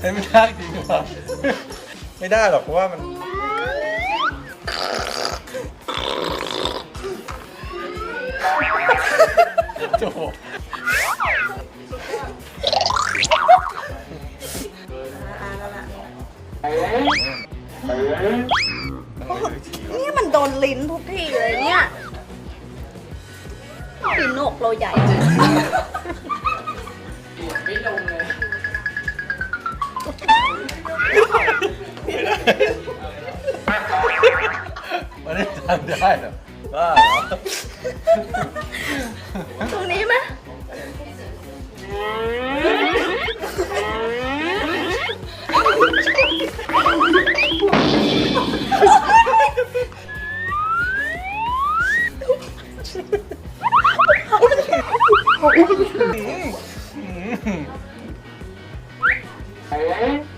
เฮ้มันยากจริงว่ะไม่ได้หรอกเพราะว่ามัน โจบนี่มันโดนลิ้นทุกทีเลยเนี่ยลิ้นหนกเราใหญ่ มันไม่ทำได้หรอบ้าเหรอตรงนี้ไหมย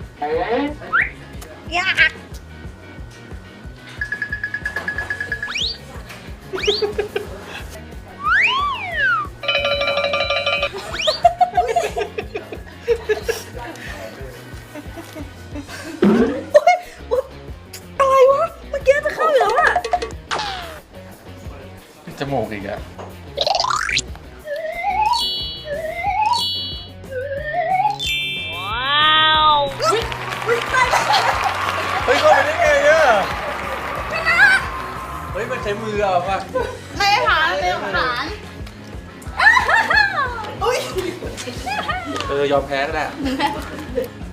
อะไรวะ เมื่อกี้จะเข้าอยู่แล้วอะจมูกอีกอะอุ๊ยตายแล้วเฮ้ยเข้าไปได้ไงอะเฮ้ยมันใช้มือเอาป่ะไม่หานไม่หานอุ้ยเออยอมแพ้ก็ได้เ